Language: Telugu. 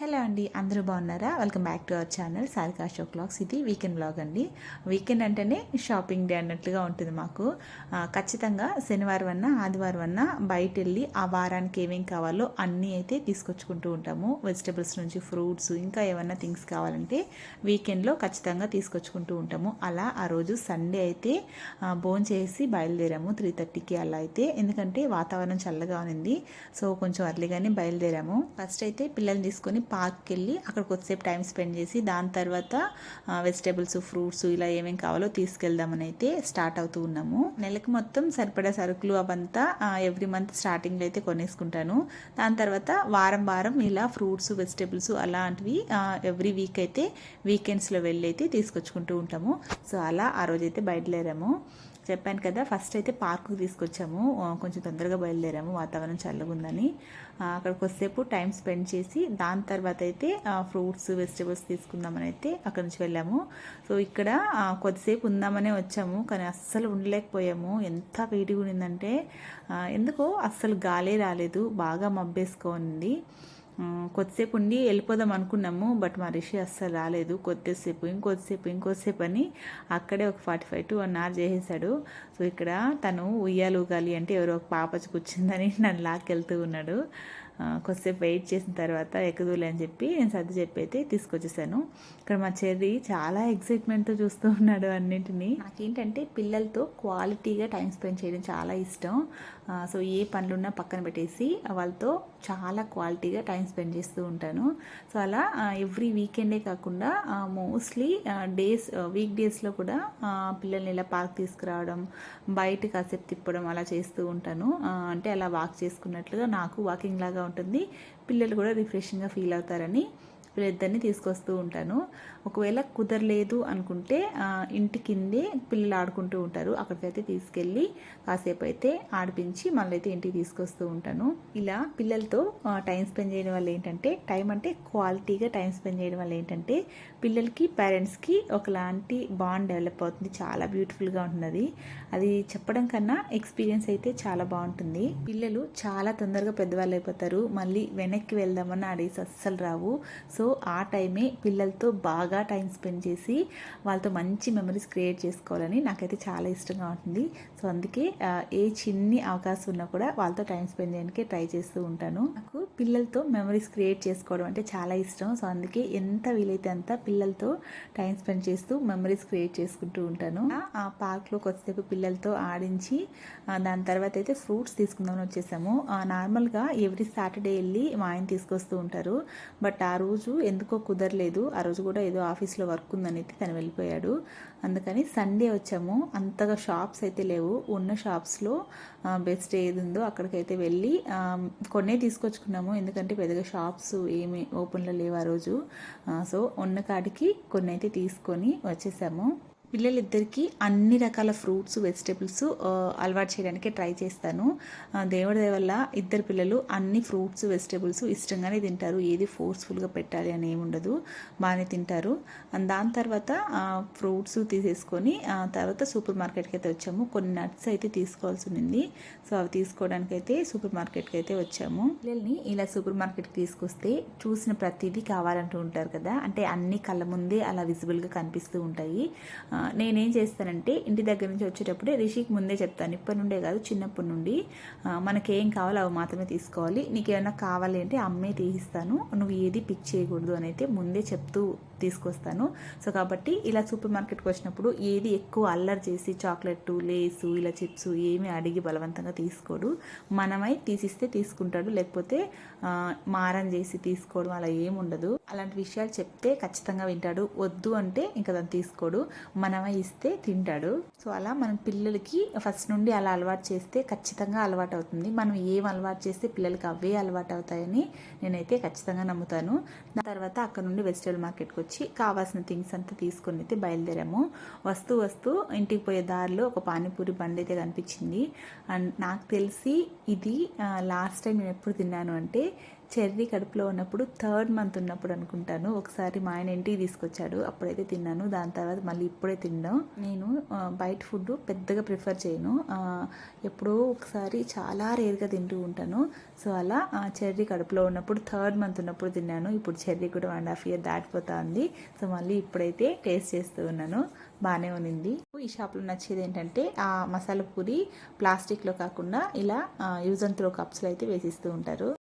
హలో అండి అందరూ బాగున్నారా? Welcome back to our channel Sarika show clocks ఇది వీకెండ్ బ్లాగ్ అండి. వీకెండ్ అంటేనే షాపింగ్ డే అన్నట్లుగా ఉంటుంది మాకు. ఖచ్చితంగా శనివారం అన్న ఆదివారం అన్నా బయట వెళ్ళి ఆ వారానికి ఏమేం కావాలో అన్నీ అయితే తీసుకొచ్చుకుంటూ ఉంటాము. వెజిటబుల్స్ నుంచి ఫ్రూట్స్ ఇంకా ఏమన్నా థింగ్స్ కావాలంటే వీకెండ్లో ఖచ్చితంగా తీసుకొచ్చుకుంటూ ఉంటాము. అలా ఆ రోజు సండే అయితే బోన్ చేసి బయలుదేరాము త్రీ థర్టీకి అలా అయితే. ఎందుకంటే వాతావరణం చల్లగా ఉంది. సో కొంచెం అర్లీగానే బయలుదేరాము. ఫస్ట్ అయితే పిల్లల్ని తీసుకొని పార్క్కి వెళ్ళి అక్కడ కొద్దిసేపు టైం స్పెండ్ చేసి దాని తర్వాత వెజిటేబుల్స్ ఫ్రూట్స్ ఇలా ఏమేమి కావాలో తీసుకెళ్దామని అయితే స్టార్ట్ అవుతూ ఉన్నాము. నెలకు మొత్తం సరిపడా సరుకులు అవంతా ఎవ్రీ మంత్ స్టార్టింగ్లో అయితే కొనేసుకుంటాను. దాని తర్వాత వారం వారం ఇలా ఫ్రూట్స్ వెజిటేబుల్స్ అలాంటివి ఎవ్రీ వీక్ అయితే వీకెండ్స్లో వెళ్ళి అయితే తీసుకొచ్చుకుంటూ ఉంటాము. సో అలా ఆ రోజైతే బయటలేరాము బయలుదేరాము. చెప్పాను కదా ఫస్ట్ అయితే పార్కు తీసుకొచ్చాము. కొంచెం తొందరగా బయలుదేరాము వాతావరణం చల్లగా ఉందని ఆ, అక్కడ కొద్దిసేపు టైం స్పెండ్ చేసి దాని తర్వాత అయితే ఫ్రూట్స్ వెజిటేబుల్స్ తీసుకుందామని అయితే అక్కడ నుంచి వెళ్ళాము. సో ఇక్కడ కొద్దిసేపు ఉందామనే వచ్చాము కానీ అస్సలు ఉండలేకపోయాము. ఎంత వేడిగా ఉండిందంటే ఎందుకో అస్సలు గాలే రాలేదు బాగా మబ్బేసుకోనింది కొద్దిసేపు ఉండి వెళ్ళిపోదాం అనుకున్నాము బట్ మా రిషి అస్సలు రాలేదు. కొద్దిసేపు ఇంకొద్దిసేపు ఇంకొద్దిసేపు అని అక్కడే ఒక forty five to one hour చేసేసాడు. సో ఇక్కడ తను ఉయ్యాలు ఊగాలి అంటే ఎవరో ఒక పాప కూర్చుందని నన్ను లాక్కెళ్తూ ఉన్నాడు. కొద్దిసేపు వెయిట్ చేసిన తర్వాత ఎక్కదులే అని చెప్పి నేను సర్ది చెప్పి అయితే తీసుకొచ్చేసాను. ఇక్కడ మా చెర్రి చాలా ఎక్సైట్మెంట్తో చూస్తూ ఉన్నాడు అన్నింటినీ. నాకేంటంటే పిల్లలతో క్వాలిటీగా టైం స్పెండ్ చేయడం చాలా ఇష్టం. సో ఏ పనులున్నా పక్కన పెట్టేసి వాళ్ళతో చాలా క్వాలిటీగా టైం స్పెండ్ చేస్తూ ఉంటాను. సో అలా ఎవ్రీ వీకెండే కాకుండా మోస్ట్లీ డేస్ వీక్ డేస్లో కూడా పిల్లల్ని ఇలా పార్క్ తీసుకురావడం బయట కాసేపు తిప్పడం అలా చేస్తూ ఉంటాను. అంటే అలా వాక్ చేసుకున్నట్లుగా నాకు వాకింగ్ లాగా ఉంటుంది. పిల్లలు కూడా రిఫ్రెషింగ్గా ఫీల్ అవుతారని. వీళ్ళిద్దరిని తీసుకొస్తూ ఉంటాను. ఒకవేళ కుదరలేదు అనుకుంటే ఇంటి కిందే పిల్లలు ఆడుకుంటూ ఉంటారు. అక్కడికైతే తీసుకెళ్ళి కాసేపు అయితే ఆడిపించి మళ్ళీ అయితే ఇంటికి తీసుకొస్తూ ఉంటాను. ఇలా పిల్లలతో టైం స్పెండ్ చేయడం వల్ల ఏంటంటే టైం అంటే క్వాలిటీగా టైం స్పెండ్ చేయడం వల్ల ఏంటంటే పిల్లలకి పేరెంట్స్కి ఒకలాంటి బాండ్ డెవలప్ అవుతుంది. చాలా బ్యూటిఫుల్గా ఉంటుంది అది చెప్పడం కన్నా ఎక్స్పీరియన్స్ అయితే చాలా బాగుంటుంది. పిల్లలు చాలా తొందరగా పెద్దవాళ్ళు అయిపోతారు. మళ్ళీ వెనక్కి వెళ్దామని అడిగి అస్సలు రావు. సో సో ఆ టైమే పిల్లలతో బాగా టైం స్పెండ్ చేసి వాళ్ళతో మంచి మెమరీస్ క్రియేట్ చేసుకోవాలని నాకైతే చాలా ఇష్టంగా ఉంటుంది. సో అందుకే ఏ చిన్ని అవకాశం ఉన్నా కూడా వాళ్ళతో టైం స్పెండ్ చేయడానికి ట్రై చేస్తూ ఉంటాను. నాకు పిల్లలతో మెమరీస్ క్రియేట్ చేసుకోవడం అంటే చాలా ఇష్టం. సో అందుకే ఎంత వీలైతే అంత పిల్లలతో టైం స్పెండ్ చేస్తూ మెమరీస్ క్రియేట్ చేసుకుంటూ ఉంటాను. ఆ పార్క్లో కొద్దిసేపు పిల్లలతో ఆడించి దాని తర్వాత అయితే ఫ్రూట్స్ తీసుకుందామని వచ్చేసాము. ఆ, నార్మల్గా ఎవ్రీ సాటర్డే వెళ్ళి మా ఆయన తీసుకొస్తూ ఉంటారు. బట్ ఆ రోజు ఎందుకో కుదరలేదు. ఆ రోజు కూడా ఏదో ఆఫీస్లో వర్క్ ఉందని అయితే తను వెళ్ళిపోయాడు. అందుకని సండే వచ్చాము. అంతగా షాప్స్ అయితే లేవు. ఉన్న షాప్స్లో బెస్ట్ ఏది ఉందో అక్కడికైతే వెళ్ళి కొన్నే తీసుకొచ్చుకున్నాము. ఎందుకంటే పెద్దగా షాప్స్ ఏమి ఓపెన్లో లేవు ఆ రోజు. సో ఉన్న కాడికి కొన్ని అయితే తీసుకొని వచ్చేసాము. పిల్లలిద్దరికీ అన్ని రకాల ఫ్రూట్స్ వెజిటేబుల్స్ అలవాటు చేయడానికి ట్రై చేస్తాను. దేవుడి వల్ల ఇద్దరు పిల్లలు అన్ని ఫ్రూట్స్ వెజిటేబుల్స్ ఇష్టంగానే తింటారు. ఏది ఫోర్స్ఫుల్గా పెట్టాలి అని ఏముండదు బాగానే తింటారు. దాని తర్వాత ఫ్రూట్స్ తీసేసుకొని తర్వాత సూపర్ మార్కెట్కి అయితే వచ్చాము. కొన్ని నట్స్ అయితే తీసుకోవాల్సి ఉంది సో అవి తీసుకోవడానికి అయితే సూపర్ మార్కెట్కి అయితే వచ్చాము. పిల్లల్ని ఇలా సూపర్ మార్కెట్కి తీసుకొస్తే చూసిన ప్రతిదీ కావాలంటూ ఉంటారు కదా. అంటే అన్ని కళ్ళ ముందే అలా విజిబుల్గా కనిపిస్తూ ఉంటాయి. నేనేం చేస్తానంటే ఇంటి దగ్గర నుంచి వచ్చేటప్పుడే రిషికి ముందే చెప్తాను. ఇప్పటి నుండే కాదు చిన్నప్పటి నుండి. మనకేం కావాలో అవి మాత్రమే తీసుకోవాలి. నీకు ఏమైనా కావాలి అంటే అమ్మే తీసిస్తాను నువ్వు ఏది పిక్ చేయకూడదు అని అయితే ముందే చెప్తూ తీసుకొస్తాను. సో కాబట్టి ఇలా సూపర్ మార్కెట్కి వచ్చినప్పుడు ఏది ఎక్కువ అల్లరి చేసి చాక్లెట్ లేసు ఇలా చిప్స్ ఏమి అడిగి బలవంతంగా తీసుకోడు. మనమై తీసిస్తే తీసుకుంటాడు. లేకపోతే మారం చేసి తీసుకోవడం అలా ఏమి ఉండదు అలాంటి విషయాలు చెప్తే ఖచ్చితంగా వింటాడు. వద్దు అంటే ఇంకా దాన్ని తీసుకోడు. మనమే ఇస్తే తింటాడు. సో అలా మనం పిల్లలకి ఫస్ట్ నుండి అలా అలవాటు చేస్తే ఖచ్చితంగా అలవాటు అవుతుంది మనం ఏం అలవాటు చేస్తే పిల్లలకి అవే అలవాటు అవుతాయని నేనైతే ఖచ్చితంగా నమ్ముతాను. దాని తర్వాత అక్కడ నుండి వెజిటేబుల్ మార్కెట్కి వచ్చి కావాల్సిన థింగ్స్ అంతా తీసుకొని అయితే బయలుదేరాము. వస్తూ వస్తూ ఇంటికి పోయే దారిలో ఒక పానీపూరి బండి అయితే కనిపించింది. అండ్ నాకు తెలిసి ఇది లాస్ట్ టైం నేను ఎప్పుడు తిన్నాను అంటే చెర్రీ కడుపులో ఉన్నప్పుడు థర్డ్ మంత్ ఉన్నప్పుడు అనుకుంటాను. ఒకసారి మా ఆయన ఇంటికి తీసుకొచ్చాడు. అప్పుడైతే తిన్నాను. దాని తర్వాత మళ్ళీ ఇప్పుడే తిన్నాం. నేను బయట ఫుడ్ పెద్దగా ప్రిఫర్ చేయను. ఎప్పుడో ఒకసారి చాలా రేర్గా తింటూ ఉంటాను. సో అలా చెర్రీ కడుపులో ఉన్నప్పుడు థర్డ్ మంత్ ఉన్నప్పుడు తిన్నాను. ఇప్పుడు చెర్రీ కూడా వన్ అండ్ హాఫ్ ఇయర్ దాటిపోతా ఉంది సో మళ్ళీ ఇప్పుడైతే టేస్ట్ చేస్తూ ఉన్నాను. బాగానే ఉన్నింది. ఈ షాప్లో నచ్చేది ఏంటంటే ఆ మసాలా పూరి ప్లాస్టిక్లో కాకుండా ఇలా యూజ్ అండ్ త్రో కప్స్లో అయితే వేసిస్తూ ఉంటారు.